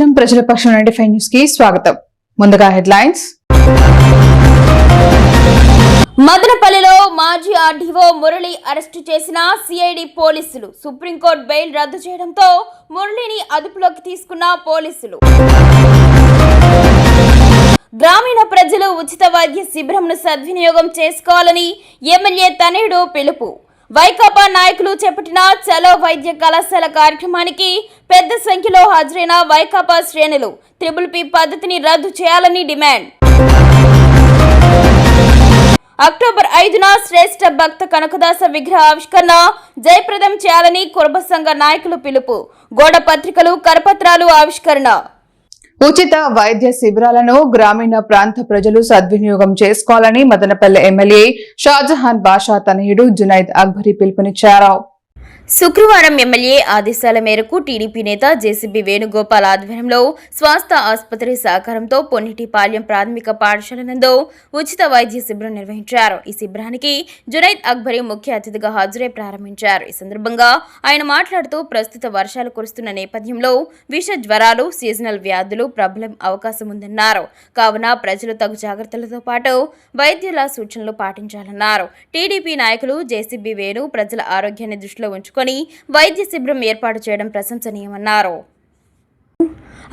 క్షణం ప్రజల పక్షం నుండి ఫైవ్ న్యూస్కి స్వాగతం. ముందుగా హెడ్లైన్స్. మదనపల్లిలో మాజీ ఆర్డీఓ మురళి అరెస్టు చేసిన సిఐడి పోలీసులు సుప్రీంకోర్టు బెయిల్ రద్దు చేయడంతో మురళిని అదుపులోకి తీసుకున్న పోలీసులు. గ్రామీణ ప్రజలు ఉచిత వైద్య శిబిరంను సద్వినియోగం చేసుకోవాలని ఎమ్మెల్యే తనేడు పిలుపు. వైకాపా నాయకులు చేపట్టిన చలో వైద్య కళాశాల కార్యక్రమానికి పెద్ద సంఖ్యలో హాజరైన వైకాపా శ్రేణులు త్రిబుల్ పి పద్ధతిని రద్దు చేయాలని డిమాండ్. అక్టోబర్ ఐదున శ్రేష్ఠ భక్త కనకదాస విగ్రహ ఆవిష్కరణ జయప్రదం చేయాలని కుర్బ సంఘ నాయకులు పిలుపు. గోడ పత్రికలు కరపత్రాలు ఆవిష్కరణ. ఉచిత వైద్య శిబిరాలను గ్రామీణ ప్రాంత ప్రజలు సద్వినియోగం చేసుకోవాలని మదనపల్లె ఎమ్మెల్యే షాజహాన్ బాషా తనయుడు జునైద్ అక్బరి పిలుపునిచ్చారు. శుక్రవారం ఎమ్మెల్యే ఆదేశాల మేరకు టీడీపీ నేత జేసీబీ వేణుగోపాల్ ఆధ్వర్యంలో స్వాస్థ ఆసుపత్రి సహకారంతో పొన్నిటిపాలెం ప్రాథమిక పాఠశాల నందు ఉచిత వైద్య శిబిరం నిర్వహించారు. ఈ శిబిరానికి జునైద్ అక్బరీ ముఖ్య అతిథిగా హాజరై ప్రారంభించారు. ఈ సందర్భంగా ఆయన మాట్లాడుతూ ప్రస్తుత వర్షాలు కురుస్తున్న నేపథ్యంలో విష జ్వరాలు సీజనల్ వ్యాధులు ప్రబలం అవకాశం ఉందన్నారు. కావున ప్రజలు తగు జాగ్రత్తలతో పాటు వైద్యుల సూచనలు పాటించాలన్నారు. టీడీపీ నాయకులు జేసీబీ వేణు ప్రజల ఆరోగ్యాన్ని దృష్టిలో ఉంచుకుని వైద్య శిబిరం ఏర్పాటు చేయడం ప్రశంసనీయమన్నారు.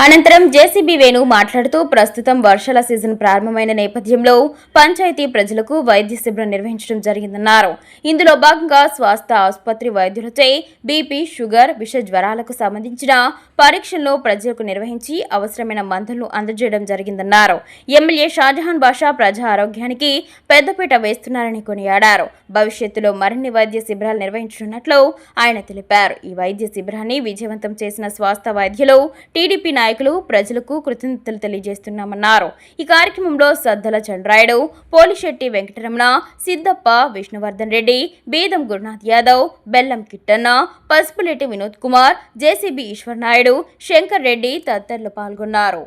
అనంతరం జేసీబీ వేణు మాట్లాడుతూ ప్రస్తుతం వర్షాల సీజన్ ప్రారంభమైన నేపథ్యంలో పంచాయతీ ప్రజలకు వైద్య శిబిరం నిర్వహించడం జరిగిందన్నారు. ఇందులో భాగంగా స్వాస్థ ఆసుపత్రి వైద్యులచే బీపీ షుగర్ విష జ్వరాలకు సంబంధించిన పరీక్షలను ప్రజలకు నిర్వహించి అవసరమైన మందులను అందజేయడం జరిగిందన్నారు. ఎమ్మెల్యే షాజహాన్ బాషా ప్రజా ఆరోగ్యానికి పెద్దపీట వేస్తున్నారని కొనియాడారు. భవిష్యత్తులో మరిన్ని వైద్య శిబిరాలు నిర్వహించనున్నట్లు ఆయన తెలిపారు. ఈ వైద్య శిబిరాన్ని విజయవంతం చేసిన స్వాస్థ వైద్యులు టీడీపీ నాయకులు ప్రజలకు కృతజ్ఞతలు తెలియజేస్తున్నామన్నారు. ఈ కార్యక్రమంలో సద్దల చంద్రాయుడు పోలిశెట్టి వెంకటరమణ సిద్దప్ప విష్ణువర్ధన్ రెడ్డి బీదం గురునాథ్ యాదవ్ బెల్లం కిట్టన్న పసుపులెట్టి వినోద్ కుమార్ జేసీబీ ఈశ్వర్ నాయుడు శంకర్ రెడ్డి తదితరులు పాల్గొన్నారు.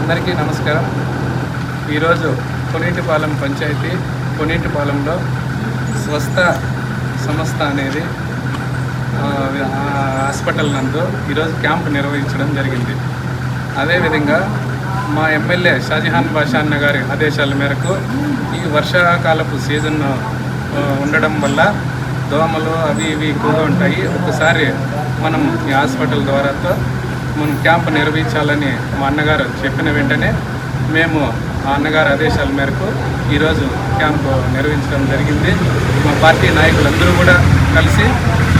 అందరికీ నమస్కారం. ఈరోజు కొనీటిపాలెం పంచాయతీ కొనీటిపాలెంలో స్వస్థ సంస్థ అనేది హాస్పిటల్ నందు ఈరోజు క్యాంప్ నిర్వహించడం జరిగింది. అదేవిధంగా మా ఎమ్మెల్యే షాజహాన్ బాషా గారి ఆదేశాల మేరకు ఈ వర్షాకాలపు సీజన్ ఉండడం వల్ల దోమలు అవి ఇవి ఎక్కువగా ఉంటాయి. ఒకసారి మనం ఈ హాస్పిటల్ ద్వారాతో మనం క్యాంప్ నిర్వహించాలని మా అన్నగారు చెప్పిన వెంటనే మేము ఆ అన్నగారి ఆదేశాల మేరకు ఈరోజు క్యాంపు నిర్వహించడం జరిగింది. మా పార్టీ నాయకులందరూ కూడా కలిసి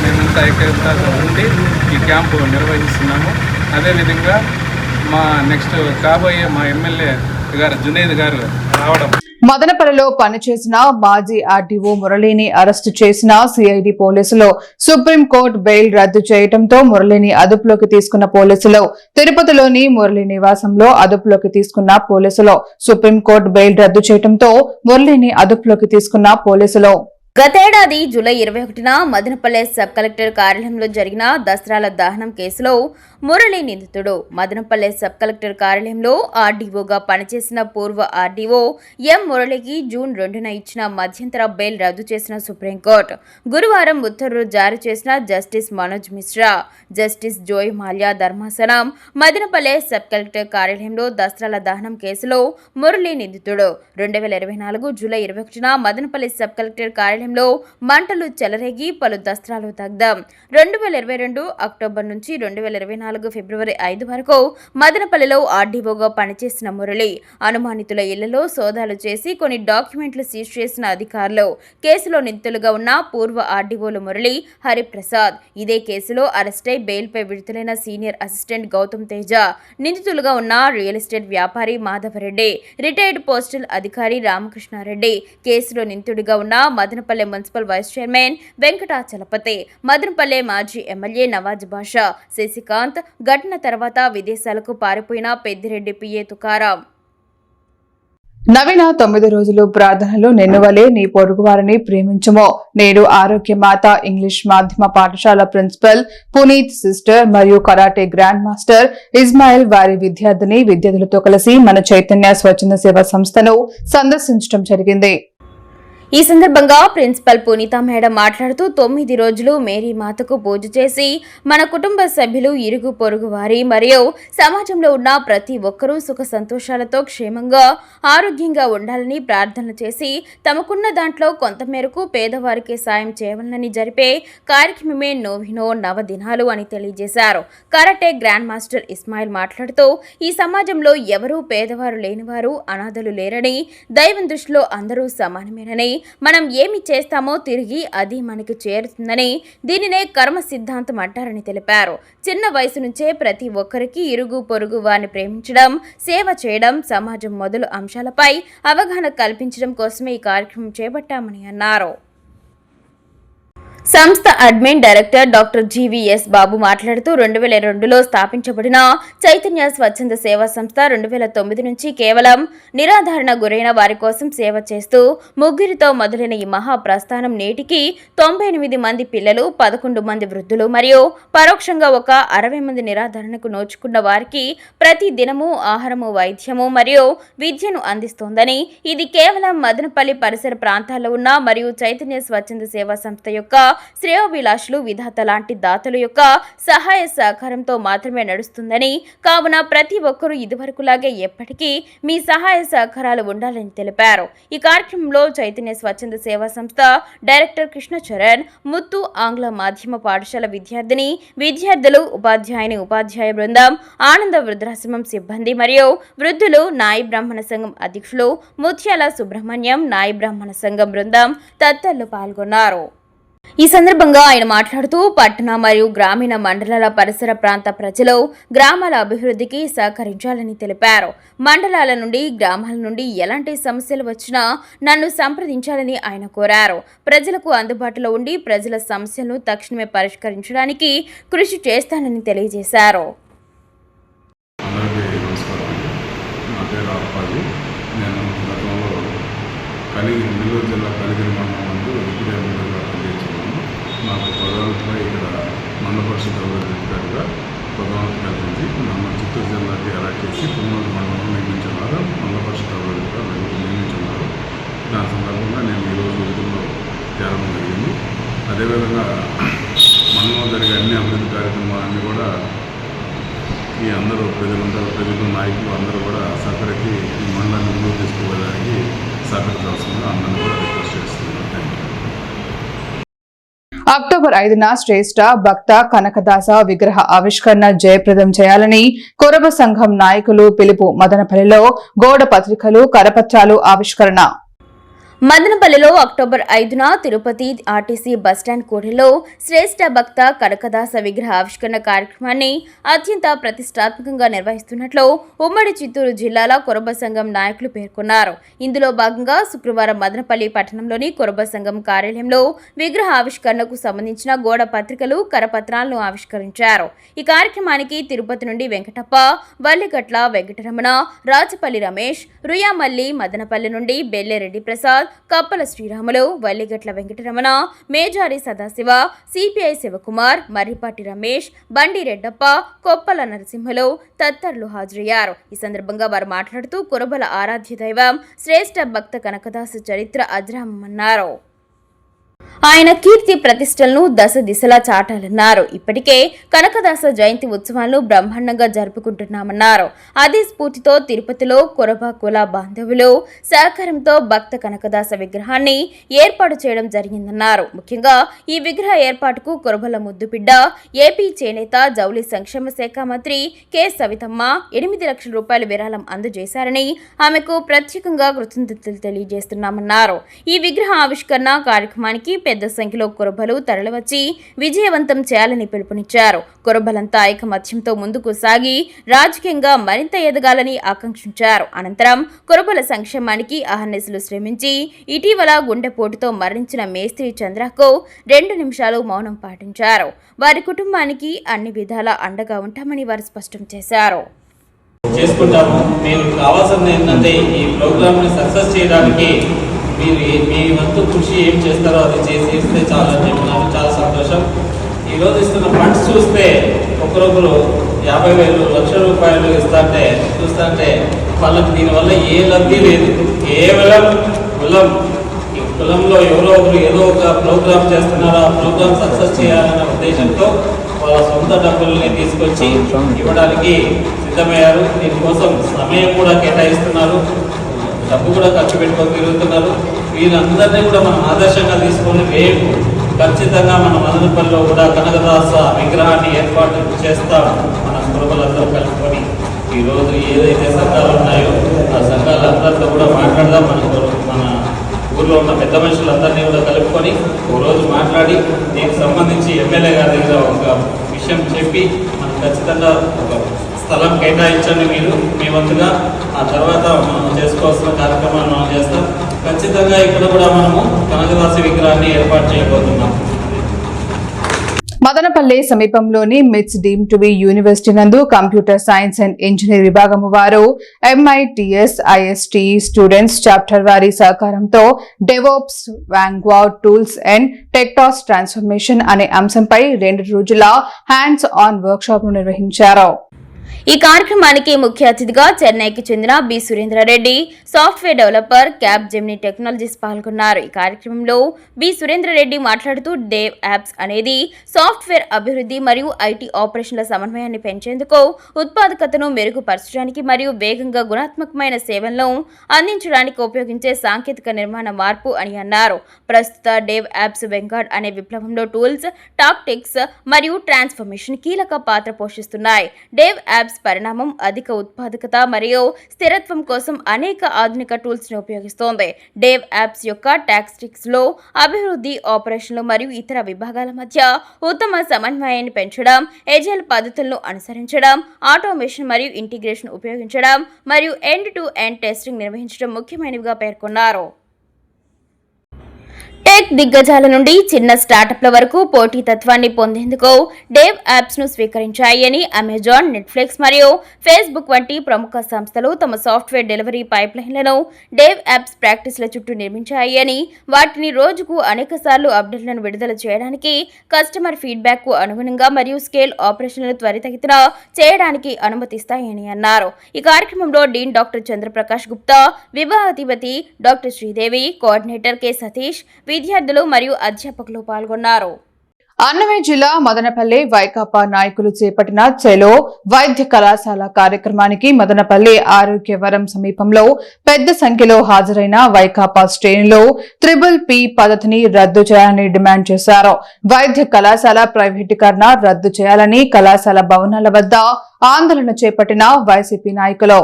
మేమంతా ఐక్యతతో ఉండి ఈ క్యాంపు నిర్వహిస్తున్నాము. అదేవిధంగా మా నెక్స్ట్ కాబోయే మా ఎమ్మెల్యే గారు జునేద్ గారు రావడం. మదనపల్లిలో పనిచేసిన మాజీ ఆర్డీఓ మురళిని అరెస్టు చేసిన సిఐడి పోలీసులు సుప్రీంకోర్టు బెయిల్ రద్దు చేయడంతో మురళిని అదుపులోకి తీసుకున్న పోలీసులు తిరుపతిలోని మురళి నివాసంలో అదుపులోకి తీసుకున్న పోలీసులు సుప్రీంకోర్టు బెయిల్ రద్దు చేయడంతో మురళిని అదుపులోకి తీసుకున్న పోలీసులు. గతేడాది జూలై ఇరవై ఒకటిన మదనపల్లె సబ్ కలెక్టర్ కార్యాలయంలో జరిగిన దసరాల దహనం కేసులో మురళి నిందితుడు. మదనపల్లె సబ్ కలెక్టర్ కార్యాలయంలో ఆర్డీఓగా పనిచేసిన పూర్వ ఆర్డీఓ ఎం మురళికి జూన్ రెండున ఇచ్చిన మధ్యంతర బెయిల్ రద్దు చేసిన సుప్రీంకోర్టు. గురువారం ఉత్తర్వులు జారీ చేసిన జస్టిస్ మనోజ్ మిశ్రా జస్టిస్ జోయ్ మాల్యా ధర్మాసనం మదనపల్లె సబ్ కలెక్టర్ కార్యాలయంలో దసరాల దహనం కేసులో మురళి నిందితుడు. రెండు వేల ఇరవై నాలుగు జూలై ఇరవై ఒకటిన మదనపల్లె సబ్ కలెక్టర్ కార్యాలయంలో మంటలు చెలరేగి పలు దస్త్రాలు తగ్దాం. రెండు వేల ఇరవై రెండు అక్టోబర్ నుంచి రెండు వేల ఇరవై నాలుగు ఫిబ్రవరి ఐదు వరకు మదనపల్లిలో ఆర్డీఓగా పనిచేసిన మురళి అనుమానితుల ఇళ్ళలో సోదాలు చేసి కొన్ని డాక్యుమెంట్లు సీజ్ చేసిన అధికారులు. కేసులో నిందితులుగా ఉన్న పూర్వ ఆర్డీఓలు మురళి హరిప్రసాద్. ఇదే కేసులో అరెస్టై బెయిల్పై విడుదలైన సీనియర్ అసిస్టెంట్ గౌతమ్ తేజ. నిందితులుగా ఉన్న రియల్ ఎస్టేట్ వ్యాపారి మాధవరెడ్డి రిటైర్డ్ పోస్టల్ అధికారి రామకృష్ణారెడ్డి. కేసులో నిందితుడిగా ఉన్న Madanapalle municipal vice chairman Venkatachalapathi Madanapalle మాజీ ఎమ్మెల్యే నవాజ్ బాషా శశికాంత్ ఘటన తర్వాత విదేశాలకు పారిపోయిన పెద్దిరెడ్డి పిఏ తుకారాం. నవీన తొమ్మిది రోజులు ప్రార్థనలు నిన్నువలే నీ పొరుగువారిని ప్రేమించము. నేడు ఆరోగ్య మాత ఇంగ్లీష్ మాధ్యమ పాఠశాల ప్రిన్సిపల్ పునీత్ సిస్టర్ మరియు కరాటే గ్రాండ్ మాస్టర్ ఇస్మాయిల్ వారి విద్యార్థిని విద్యార్థులతో కలిసి మన చైతన్య స్వచ్ఛంద సేవా సంస్థను సందర్శించడం జరిగింది. ఈ సందర్భంగా ప్రిన్సిపల్ పునీత మేడం మాట్లాడుతూ తొమ్మిది రోజులు మేరీ మాతకు పూజ చేసి మన కుటుంబ సభ్యులు ఇరుగు పొరుగు వారి మరియు సమాజంలో ఉన్న ప్రతి ఒక్కరూ సుఖ సంతోషాలతో క్షేమంగా ఆరోగ్యంగా ఉండాలని ప్రార్థనలు చేసి తమకున్న దాంట్లో కొంతమేరకు పేదవారికి సాయం చేయవాలని జరిపే కార్యక్రమమే నోవినో నవదినాలు అని తెలియజేశారు. కరాటే గ్రాండ్ మాస్టర్ ఇస్మాయిల్ మాట్లాడుతూ ఈ సమాజంలో ఎవరూ పేదవారు లేనివారు అనాథలు లేరని దైవం దృష్టిలో అందరూ సమానమేనని మనం ఏమి చేస్తామో తిరిగి అది మనకు చేరుతుందని దీనినే కర్మ సిద్ధాంతం అంటారని తెలిపారు. చిన్న వయసు నుంచే ప్రతి ఒక్కరికి ఇరుగు పొరుగు వారిని ప్రేమించడం సేవ చేయడం సమాజం మొదలు అంశాలపై అవగాహన కల్పించడం కోసమే ఈ కార్యక్రమం చేపట్టామని అన్నారు. సంస్థ admin director doctor GVS Babu మాట్లాడుతూ రెండు వేల రెండులో స్థాపించబడిన చైతన్య స్వచ్ఛంద సేవా సంస్థ రెండు వేల తొమ్మిది నుంచి కేవలం నిరాధారణ గురైన వారి కోసం సేవ చేస్తూ ముగ్గురితో మొదలైన ఈ మహా ప్రస్థానం నేటికి తొంభై ఎనిమిది మంది పిల్లలు పదకొండు మంది వృద్ధులు మరియు పరోక్షంగా ఒక అరవై మంది నిరాధారణకు నోచుకున్న వారికి ప్రతి దినము ఆహారము వైద్యము మరియు విద్యను అందిస్తోందని ఇది కేవలం మదనపల్లి పరిసర ప్రాంతాల్లో ఉన్న మరియు చైతన్య స్వచ్ఛంద సేవా సంస్థ యొక్క శ్రేయోభిలాషులు విధాత లాంటి దాతల యొక్క సహాయ సహకారంతో మాత్రమే నడుస్తుందని. కావున ప్రతి ఒక్కరూ ఇదివరకులాగే ఎప్పటికీ మీ సహాయ సహకారాలు ఉండాలని తెలిపారు. ఈ కార్యక్రమంలో చైతన్య స్వచ్ఛంద సేవా సంస్థ డైరెక్టర్ కృష్ణ చరణ్ ముత్తు ఆంగ్ల మాధ్యమ పాఠశాల విద్యార్థిని విద్యార్థులు ఉపాధ్యాయుని ఉపాధ్యాయ బృందం ఆనంద వృద్ధాశ్రమం సిబ్బంది మరియు వృద్ధులు నాయి బ్రాహ్మణ సంఘం అధ్యక్షులు ముత్యాల సుబ్రహ్మణ్యం నాయి బ్రాహ్మణ సంఘం బృందం తదితరులు పాల్గొన్నారు. ఈ సందర్భంగా ఆయన మాట్లాడుతూ పట్టణ మరియు గ్రామీణ మండలాల పరిసర ప్రాంత ప్రజలు గ్రామాల అభివృద్ధికి సహకరించాలని తెలిపారు. మండలాల నుండి గ్రామాల నుండి ఎలాంటి సమస్యలు వచ్చినా నన్ను సంప్రదించాలని ఆయన కోరారు. ప్రజలకు అందుబాటులో ఉండి ప్రజల సమస్యలను తక్షణమే పరిష్కరించడానికి కృషి చేస్తానని తెలియజేశారు అందరికీ నమస్కారం నా పేరు అప్పాజీ నేను గతంలో కలిగి నెల్లూరు జిల్లా కలిగిరి మండలం నందు ఇప్పుడే ముందుగా పనిచేస్తున్నాను నాకు పదోన్నతిపై ఇక్కడ మండల పరిషత్ అధికారిగా పదోన్నతి చిత్తూరు జిల్లాకి అలాట్ చేసి పున్నూరు మండలం నియమించున్నారు మండల పరిషత్ అధికారిగా నియమించున్నారు దాని సందర్భంగా నేను ఈరోజు విధుల్లో చేరడం జరిగింది. అదేవిధంగా మండలంలో జరిగే అన్ని అభివృద్ధి కార్యక్రమాలన్నీ కూడా ఈ అందరూ ప్రజలందరూ ప్రజలు నాయకులు అందరూ కూడా సహకరించి ఈ మండలాన్ని ముందుకు తీసుకుపోవడానికి సహకరించాల్సిందిగా అందరినీ కూడా రిక్వెస్ట్ చేస్తాను అక్టోబర్ ఐదున శ్రేష్ఠ భక్త కనకదాస విగ్రహ ఆవిష్కరణ జయప్రదం చేయాలని కురబ సంఘం నాయకులు పిలుపు మదనపల్లిలో గోడ పత్రికలు కరపత్రాలు ఆవిష్కరణ మదనపల్లిలో అక్టోబర్ ఐదున తిరుపతి ఆర్టీసీ బస్టాండ్ కూడలిలో శ్రేష్ఠ భక్త కనకదాస విగ్రహ ఆవిష్కరణ కార్యక్రమాన్ని అత్యంత ప్రతిష్టాత్మకంగా నిర్వహిస్తున్నట్లు ఉమ్మడి చిత్తూరు జిల్లాల కురబ సంఘం నాయకులు పేర్కొన్నారు. ఇందులో భాగంగా శుక్రవారం మదనపల్లి పట్టణంలోని కురబ సంఘం కార్యాలయంలో విగ్రహ ఆవిష్కరణకు సంబంధించిన గోడ పత్రికలు కరపత్రాలను ఆవిష్కరించారు. ఈ కార్యక్రమానికి తిరుపతి నుండి వెంకటప్ప వల్లిగట్ల వెంకటరమణ రాజపల్లి రమేష్ రుయామల్లి మదనపల్లి నుండి బెల్లెరెడ్డి ప్రసాద్ కప్పల శ్రీరాములు వల్లిగట్ల వెంకటరమణ మేజారి సదాశివ సిపిఐ శివకుమార్ మర్రిపాటి రమేష్ బండి రెడ్డప్ప కొప్పల నరసింహలు తదితరులు హాజరయ్యారు. ఈ సందర్భంగా వారు మాట్లాడుతూ కురబల ఆరాధ్య దైవం శ్రేష్ఠ భక్త కనకదాసు చరిత్ర అజరామన్నారు ఆయన కీర్తి ప్రతిష్టలను దశ దిశలా చాటాలన్నారు. ఇప్పటికే కనకదాస జయంతి ఉత్సవాలను బ్రహ్మాండంగా జరుపుకుంటున్నామన్నారు. అదే స్ఫూర్తితో తిరుపతిలో కొరబ కుల బాంధవులు సహకారంతో భక్త కనకదాస విగ్రహాన్ని ఏర్పాటు చేయడం జరిగిందన్నారు. ముఖ్యంగా ఈ విగ్రహ ఏర్పాటుకు కురబల ముద్దుబిడ్డ ఏపీ చేనేత జౌలి సంక్షేమ శాఖ మంత్రి కె. సవితమ్మ ఎనిమిది లక్షల రూపాయల విరాళం అందజేశారని ఆమెకు ప్రత్యేకంగా కృతజ్ఞతలు తెలియజేస్తున్నామన్నారు. ఈ విగ్రహ ఆవిష్కరణ కార్యక్రమానికి పెద్ద సంఖ్యలో కురబలు తరలివచ్చి విజయవంతం చేయాలని పిలుపునిచ్చారు. కురబలంతా ఐకమత్యంతో ముందుకు సాగి రాజకీయంగా మరింత ఎదగాలని ఆకాంక్షించారు. అనంతరం కురబల సంక్షేమానికి అహర్నిశలు శ్రమించి ఇటీవల గుండెపోటుతో మరణించిన మేస్త్రి చంద్రకు రెండు నిమిషాలు మౌనం పాటించారు. వారి కుటుంబానికి అన్ని విధాల అండగా ఉంటామని వారు స్పష్టం చేశారు. చేసుకుంటాము. మీరు కావాల్సింది ఏంటంటే ఈ ప్రోగ్రామ్ని సక్సెస్ చేయడానికి మీరు మీ వంతు కృషి ఏం చేస్తారో అది చేసి ఇస్తే చాలా చెప్తున్నారు చాలా సంతోషం. ఈరోజు ఇస్తున్న ఫండ్స్ చూస్తే ఒకరొకరు యాభై వేలు లక్ష రూపాయలు ఇస్తాంటే చూస్తుంటే వాళ్ళకి దీనివల్ల ఏ లబ్ధి లేదు. కేవలం కులం. ఈ కులంలో ఎవరో ఒకరు ఏదో ఒక ప్రోగ్రామ్ చేస్తున్నారో ఆ ప్రోగ్రామ్ సక్సెస్ చేయాలనే ఉద్దేశంతో వాళ్ళ సొంత డబ్బుల్ని తీసుకొచ్చి ఇవ్వడానికి సిద్ధమయ్యారు. దీనికోసం సమయం కూడా కేటాయిస్తున్నారు. డబ్బు కూడా ఖర్చు పెట్టుకొని తిరుగుతున్నారు. వీళ్ళందరినీ కూడా మనం ఆదర్శంగా తీసుకొని రేపు ఖచ్చితంగా మన మదనపల్లిలో కూడా కనకదాస విగ్రహాన్ని ఏర్పాటు చేస్తాం మన కుటుంబాలందరూ కలుపుకొని ఈరోజు ఏదైతే సంఘాలు ఉన్నాయో ఆ సంఘాలందరితో కూడా మాట్లాడదాం మన మన ఊర్లో ఉన్న పెద్ద మనుషులందరినీ కూడా కలుపుకొని ఓ రోజు మాట్లాడి దీనికి సంబంధించి ఎమ్మెల్యే గారి దగ్గర ఒక విషయం చెప్పి మనం ఖచ్చితంగా ఒక స్థలం కేటాయించండి మీరు. మీ వంతుగా ఆ తర్వాత మనం చేసుకోవాల్సిన కార్యక్రమాన్ని మనం చేస్తాం. ఖచ్చితంగా ఇక్కడ కూడా మనము కనకదాసి విగ్రహాన్ని ఏర్పాటు చేయబోతున్నాం. మదనపల్లి సమీపంలోని MITS deemed to be university నందు కంప్యూటర్ సైన్స్ అండ్ ఇంజనీర్ విభాగము వారు ఎంఐటిఎస్ ఐఎస్టి స్టూడెంట్స్ చాప్టర్ వారి సహకారంతో డెవోప్స్ వ్యాంగ్వా టూల్స్ అండ్ టెక్టాస్ ట్రాన్స్ఫర్మేషన్ అనే అంశంపై రెండు రోజుల హ్యాండ్స్ ఆన్ వర్క్ షాప్ను నిర్వహించారు. ఈ కార్యక్రమానికి ముఖ్య అతిథిగా చెన్నైకి చెందిన B Surendra Reddy software developer Capgemini technologies పాల్గొన్నారు. ఈ కార్యక్రమంలో బి సురేంద్రారెడ్డి మాట్లాడుతూ డేవ్ యాప్స్ అనేది సాఫ్ట్వేర్ అభివృద్ధి మరియు ఐటీ ఆపరేషన్ల సమన్వయాన్ని పెంచేందుకు ఉత్పాదకతను మెరుగుపరచడానికి మరియు వేగంగా గుణాత్మకమైన సేవలను అందించడానికి ఉపయోగించే సాంకేతిక నిర్మాణ మార్పు అని అన్నారు. ప్రస్తుత డేవ్ యాప్స్ వెంగాడ్ అనే విప్లవంలో టూల్స్ టాక్టిక్స్ మరియు ట్రాన్స్ఫర్మేషన్ కీలక పాత్ర పోషిస్తున్నాయి. డేవ్ యాప్స్ పరిణామం అధిక ఉత్పాదకత మరియు స్థిరత్వం కోసం అనేక ఆధునిక టూల్స్ను ఉపయోగిస్తోంది. డేవ్ యాప్స్ యొక్క ట్యాక్స్టిక్స్లో అభివృద్ధి ఆపరేషన్లు మరియు ఇతర విభాగాల మధ్య ఉత్తమ సమన్వయాన్ని పెంచడం ఎజైల్ పద్ధతులను అనుసరించడం ఆటోమేషన్ మరియు ఇంటిగ్రేషన్ ఉపయోగించడం మరియు ఎండ్ టు ఎండ్ టెస్టింగ్ నిర్వహించడం ముఖ్యమైనవిగా పేర్కొన్నారు. టెక్ దిగ్గజాల నుండి చిన్న స్టార్టప్ల వరకు పోటీతత్వాన్ని పొందేందుకు డేవ్ యాప్స్ను స్వీకరించాయని అమెజాన్ నెట్ఫ్లిక్స్ మరియు ఫేస్బుక్ వంటి ప్రముఖ సంస్థలు తమ సాఫ్ట్వేర్ డెలివరీ పైప్లైన్లను డేవ్ యాప్స్ ప్రాక్టీస్ల చుట్టూ నిర్మించాయని వాటిని రోజుకు అనేక సార్లు అప్డేట్లను విడుదల చేయడానికి కస్టమర్ ఫీడ్బ్యాక్కు అనుగుణంగా మరియు స్కేల్ ఆపరేషన్లను త్వరితగతిన చేయడానికి అనుమతిస్తాయని అన్నారు. ఈ కార్యక్రమంలో dean doctor Chandraprakash Gupta విభాగాధిపతి doctor Sridevi coordinator K Satish విద్యార్థులు మరియు అధ్యాపకులు పాల్గొన్నారు. అన్నమయ్య జిల్లా మదనపల్లి వైకాపా నాయకులు చేపట్టిన చెలో వైద్య కళాశాల కార్యక్రమానికి మదనపల్లి ఆరోగ్యవరం సమీపంలో పెద్ద సంఖ్యలో హాజరైన వైకాపా శ్రేణిలో త్రిబుల్ పి పద్ధతిని రద్దు చేయాలని డిమాండ్ చేశారు. వైద్య కళాశాల ప్రైవేటీకరణ రద్దు చేయాలని కళాశాల భవనాల వద్ద ఆందోళన చేపట్టిన వైసీపీ నాయకులు.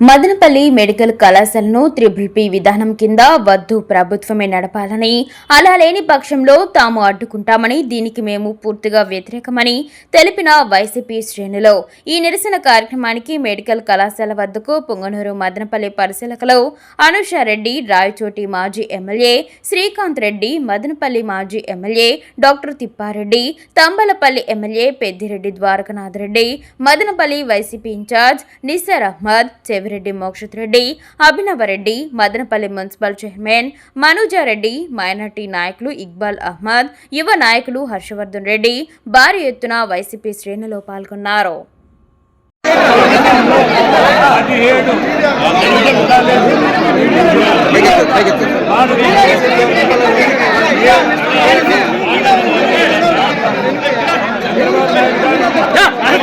మదనపల్లి మెడికల్ కళాశాలను త్రిబుల్ పి విధానం కింద వద్దు ప్రభుత్వమే నడపాలని అలా లేని పక్షంలో తాము అడ్డుకుంటామని దీనికి మేము పూర్తిగా వ్యతిరేకమని తెలిపిన వైసీపీ శ్రేణులు. ఈ నిరసన కార్యక్రమానికి మెడికల్ కళాశాల వద్దకు పొంగనూరు మదనపల్లి పరిశీలకలో అనుషారెడ్డి రాయచోటి మాజీ ఎమ్మెల్యే శ్రీకాంత్ రెడ్డి మదనపల్లి మాజీ MLA doctor Thippareddy Thamballapalle MLA Peddireddy Dwarakanath Reddy Madanapalle YCP in charge Nisar Ahmed Devireddy Mokshith Reddy Abhinav Reddy Madanapalle municipal chairman Manuja Reddy minority నాయకులు ఇక్బాల్ అహ్మద్ యువ నాయకులు హర్షవర్ధన్ రెడ్డి భారీ ఎత్తున వైసీపీ శ్రేణులో పాల్గొన్నారు అదేవిధంగా మంచి హాస్పిటల్ ఆలోచనతో ఇన్ని మెడికల్ కాలేజీలు కడితే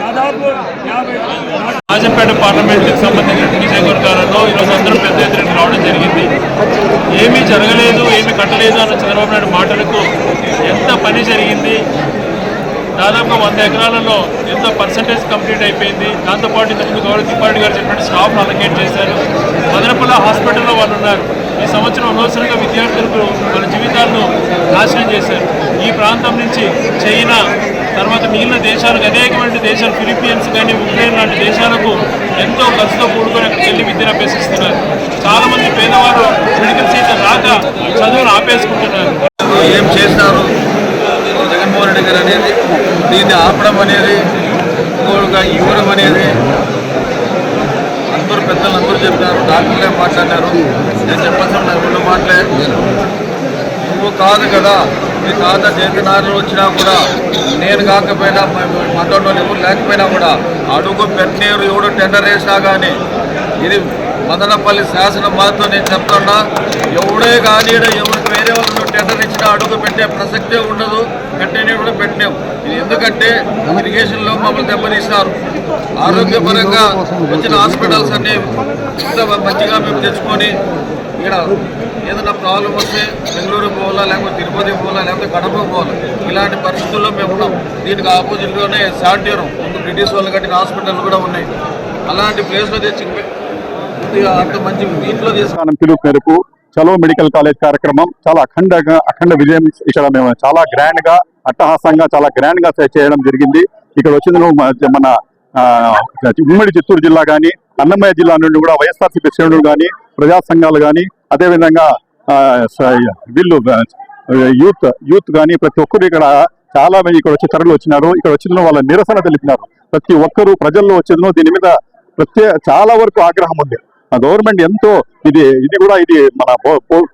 దాదాపు యాభై రాజంపేట పార్లమెంట్కి సంబంధించిన నియోజకవర్గాలలో ఈరోజు అందరూ పెద్ద ఎత్తున రావడం జరిగింది ఏమీ జరగలేదు ఏమీ కట్టలేదు అన్న చంద్రబాబు నాయుడు మాటలకు ఎంత పని జరిగింది? దాదాపు వంద ఎకరాలలో ఎంత పర్సంటేజ్ కంప్లీట్ అయిపోయింది? దాంతోపాటు ఇంతకుముందు గౌరవ తిప్పారెడ్డి గారు చెప్పినట్టు స్టాఫ్ అలకేట్ చేశారు. మదనపల్ల హాస్పిటల్లో వాళ్ళు ఉన్నారు. ఈ సంవత్సరం అనవసరంగా విద్యార్థులకు వాళ్ళ జీవితాలను నాశనం చేశారు. ఈ ప్రాంతం నుంచి చైనా తర్వాత మిగిలిన దేశాలకు అనేకమైన దేశాలు ఫిలిప్పీన్స్ కానీ ఉక్రెయిన్ లాంటి దేశాలకు ఎంతో ఖర్చుతో కూడుకొని అక్కడికి వెళ్ళి విద్యను అభ్యసిస్తున్నారు. చాలామంది పేదవారు మెడికల్ చదువును ఆపేసుకుంటున్నారు. ఏం చేసినారు? జగన్మోహన్ రెడ్డి గారు అనేది దీన్ని ఆపడం అనేది ఇంకోటిగా ఇవ్వడం అనేది అందరూ పెద్దలు అందరూ చెప్పినారు డాక్టర్లే మాట్లాడినారు? నేను చెప్పాల్సిన నాకు రెండు మాటలే. నువ్వు కాదు కదా నీ తాత చేతినారులు వచ్చినా కూడా నేను కాకపోయినా మనలో ఎవరు లేకపోయినా కూడా అడుగు పెట్టలేరు ఎవడు టెండర్ వేసినా కానీ ఇది మదనపల్లి శాసన మాతో నేను చెప్తున్నా ఎవడే కానీ ఎవరికి వేరే వాళ్ళు టెండర్ ఇచ్చినా అడుగు పెట్టే ప్రసక్తే ఉండదు కంటిన్యూ కూడా పెట్టినాం ఇది ఎందుకంటే ఇరిగేషన్లో మమ్మల్ని దెబ్బతీస్తారు ఆరోగ్యపరంగా వచ్చిన హాస్పిటల్స్ అన్నీ మంచిగా మేము తెచ్చుకొని ఇక్కడ ఏదైనా ప్రాబ్లం వస్తే బెంగళూరు పోవాలా లేకపోతే తిరుపతి పోవాలా లేకపోతే కడప పోవాలా ఇలాంటి పరిస్థితుల్లో మేము ఉన్నాం. దీనికి ఆపోజిట్లోనే శాంటీరం ముందు బ్రిటిష్ వాళ్ళు కట్టిన హాస్పిటల్ కూడా ఉన్నాయి. అలాంటి ప్లేస్లో తెచ్చి పిలుపు మేరకు చలో మెడికల్ కాలేజ్ కార్యక్రమం చాలా అఖండగా అఖండ విజయం ఇక్కడ మేము చాలా గ్రాండ్గా అట్టహాసంగా చాలా గ్రాండ్గా చేయడం జరిగింది. ఇక్కడ వచ్చిన మన ఉమ్మడి చిత్తూరు జిల్లా కానీ అన్నమయ్య జిల్లా నుండి కూడా వైఎస్ఆర్సీపీ శ్రేణులు కానీ ప్రజా సంఘాలు కానీ అదేవిధంగా వీళ్ళు యూత్ యూత్ కానీ ప్రతి ఒక్కరు ఇక్కడ చాలా మంది ఇక్కడ వచ్చి తరలి వచ్చినారు. ఇక్కడ వచ్చిన వాళ్ళ నిరసన తెలిపినారు. ప్రతి ఒక్కరు ప్రజల్లో వచ్చిందో దీని మీద ప్రత్యేక చాలా వరకు ఆగ్రహం ఉంది. గవర్నమెంట్ ఎంతో ఇది ఇది కూడా ఇది మన పో-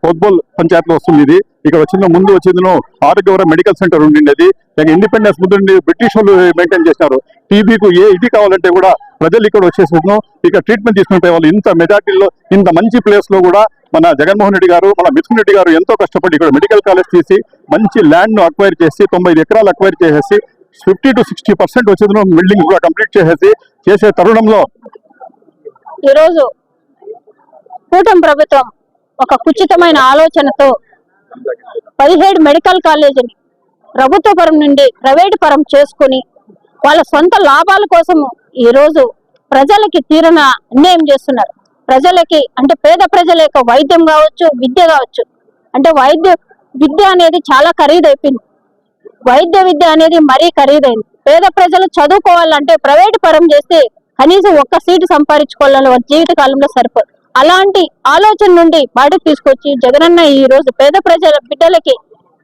పంచాయతీలో వస్తుంది ఇది. ఇక్కడ వచ్చిన ముందు వచ్చిందో ఆరోగ్యవరం మెడికల్ సెంటర్ ఉండిండేది. లేక ఇండిపెండెన్స్ ముందు బ్రిటిష్ వాళ్ళు మెయింటైన్ చేసినారు. టీబీకు ఏ ఇది కావాలంటే కూడా ప్రజలు ఇక్కడ వచ్చేసేదో ఇక్కడ ట్రీట్మెంట్ తీసుకుంటే వాళ్ళు ఇంత మెజార్టీలో ఇంత మంచి ప్లేస్లో కూడా మన జగన్మోహన్ రెడ్డి గారు మన మిథున్ రెడ్డి గారు ఎంతో కష్టపడి ఇక్కడ మెడికల్ కాలేజ్ తీసి మంచి ల్యాండ్ను అక్వైర్ చేసి తొంభై ఎకరాలు అక్వైర్ చేసేసి ఫిఫ్టీ టు సిక్స్టీ పర్సెంట్ వచ్చేది బిల్డింగ్ కూడా కంప్లీట్ చేసేసి చేసే తరుణంలో ఈరోజు కూటమి ప్రభుత్వం ఒక కుచితమైన ఆలోచనతో పదిహేడు మెడికల్ కాలేజీని ప్రభుత్వ పరం నుండి ప్రైవేటు పరం చేసుకుని వాళ్ళ సొంత లాభాల కోసం ఈరోజు ప్రజలకి తీరన అన్యాయం చేస్తున్నారు. ప్రజలకి అంటే పేద ప్రజల యొక్క వైద్యం కావచ్చు విద్య కావచ్చు. అంటే వైద్య విద్య అనేది చాలా ఖరీదైపోయింది. వైద్య విద్య అనేది మరీ ఖరీదైంది. పేద ప్రజలు చదువుకోవాలంటే ప్రైవేట్ పరం చేస్తే కనీసం ఒక్క సీటు సంపాదించుకోవాలని వాళ్ళ జీవిత కాలంలో సరిపోదు. అలాంటి ఆలోచన నుండి బయట తీసుకొచ్చి జగనన్న ఈ రోజు పేద ప్రజల బిడ్డలకి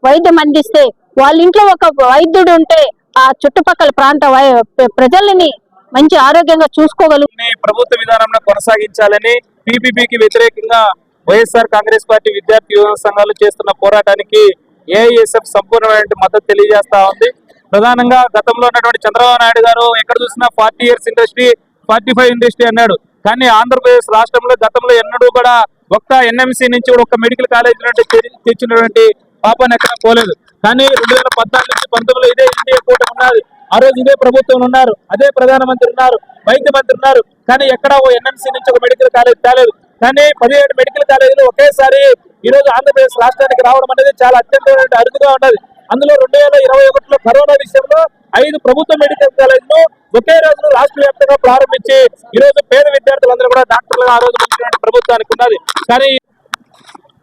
వైద్యం అందిస్తే వాళ్ళ ఇంట్లో ఒక వైద్యుడు ఉంటే ఆ చుట్టుపక్కల ప్రాంత వై- ప్రజలని మంచి ఆరోగ్యంగా చూసుకోగలు ప్రభుత్వ విధానంలో కొనసాగించాలని పిపిపికి వ్యతిరేకంగా వైఎస్ఆర్ కాంగ్రెస్ పార్టీ విద్యార్థి యువజన సంఘాలు చేస్తున్న పోరాటానికి ఏఐఎస్ఎఫ్ సంపూర్ణమైన మద్దతు తెలియజేస్తా ఉంది. ప్రధానంగా గతంలో ఉన్నటువంటి చంద్రబాబు నాయుడు గారు ఎక్కడ చూసినా forty years industry forty five industry అన్నాడు. కానీ ఆంధ్రప్రదేశ్ రాష్ట్రంలో గతంలో ఎన్నడూ కూడా ఒక్క ఎన్ఎంసీ నుంచి కూడా ఒక మెడికల్ కాలేజ్ నుండి తెచ్చినటువంటి పాపాన్ని ఎక్కడ పోలేదు. కానీ రెండు వేల పద్నాలుగు నుంచి పంతొమ్మిదిలో ఇదే ఇండియా కూటమి ఉన్నది. ఆ రోజు ఇదే ప్రభుత్వం ఉన్నారు అదే ప్రధానమంత్రి ఉన్నారు వైద్య మంత్రి ఉన్నారు. కానీ ఎక్కడ ఓ ఎన్ఎంసీ నుంచి ఒక మెడికల్ కాలేజ్ తేలేదు కానీ పదిహేడు మెడికల్ కాలేజీలు ఒకేసారి ఈ రోజు ఆంధ్రప్రదేశ్ రాష్ట్రానికి రావడం అనేది చాలా అత్యంత అరుదుగా ఉన్నది. అందులో రెండు వేల ఇరవై ఒకటిలో కరోనా విషయంలో ఐదు ప్రభుత్వ మెడికల్ కాలేజీలు ఒకే రోజు రాష్ట్ర వ్యాప్తంగా ప్రారంభించి ఈ రోజు పేద విద్యార్థులందరూ కూడా డాక్టర్లుగా ఆ రోజు ప్రభుత్వానికి ఉన్నది. కానీ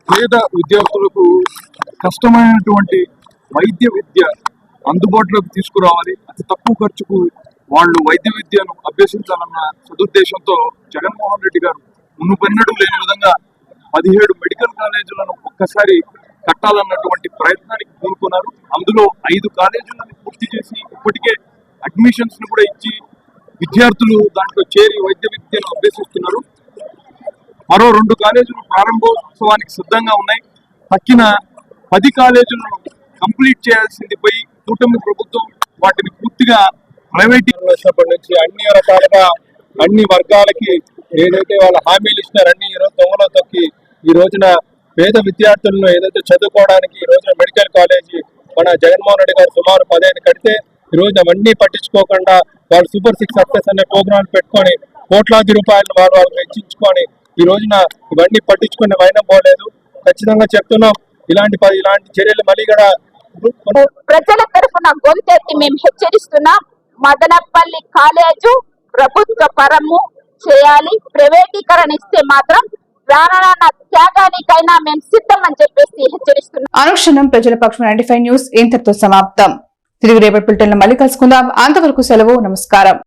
పేద విద్యార్థులకు కష్టమైనటువంటి వైద్య విద్య అందుబాటులోకి తీసుకురావాలి. అతి తక్కువ ఖర్చుకు వాళ్ళు వైద్య విద్యను అభ్యసించాలన్న సదుద్దేశంతో జగన్మోహన్ రెడ్డి గారు మునుపెన్నడూ లేని విధంగా పదిహేడు మెడికల్ కాలేజీలను ఒక్కసారి కట్టాలన్నటువంటి ప్రయత్నానికి పూనుకున్నారు. అందులో ఐదు కాలేజీలను పూర్తి చేసి ఇప్పటికే అడ్మిషన్స్ను కూడా ఇచ్చి విద్యార్థులు దాంట్లో చేరి వైద్య విద్యను అభ్యసిస్తున్నారు. మరో రెండు కాలేజీలు ప్రారంభోత్సవానికి సిద్ధంగా ఉన్నాయి. తక్కిన పది కాలేజీలను కంప్లీట్ చేయాల్సింది పోయి కూటమి ప్రభుత్వం వాటిని పూర్తిగా ప్రైవేట్ వచ్చినప్పటి నుంచి అన్ని రకాలుగా అన్ని వర్గాలకి ఏదైతే వాళ్ళ హామీలు ఇచ్చినారన్నీ అన్ని దొంగలో తొక్కి ఈ రోజున పేద విద్యార్థులను ఏదైతే చదువుకోవడానికి ఈ రోజున మెడికల్ కాలేజీ మన జగన్మోహన్ రెడ్డి గారు సుమారు పదిహేను కడితే ఈ రోజు అవన్నీ పట్టించుకోకుండా వాళ్ళు సూపర్ సిక్స్ సక్సెస్ అనే ప్రోగ్రామ్ పెట్టుకొని కోట్లాది రూపాయలు వారు వాళ్ళు వెచ్చించుకొని ఈ రోజున ఇవన్నీ పట్టించుకునే వైనం పోలేదు. ఖచ్చితంగా చెప్తున్నాం ఇలాంటి ఇలాంటి చర్యలు మళ్ళీ కూడా ప్రజల తరఫున గొంతెత్తి మేము హెచ్చరిస్తున్నాం మదనపల్లి కాలేజు ప్రభుత్వ పరము చేయాలి ప్రైవేటీకరణ ఇస్తే మాత్రం ప్రాణాల త్యాగానికైనా మేము సిద్ధం అని చెప్పేసి హెచ్చరిస్తున్నాం. అనుక్షణం ప్రజల పక్షం నైన్టీ ఫైవ్ న్యూస్ ఇంతటితో సమాప్తం. తిరిగి రేపటి పిల్టన్ మళ్ళీ కలుసుకుందాం. అంతవరకు సెలవు నమస్కారం.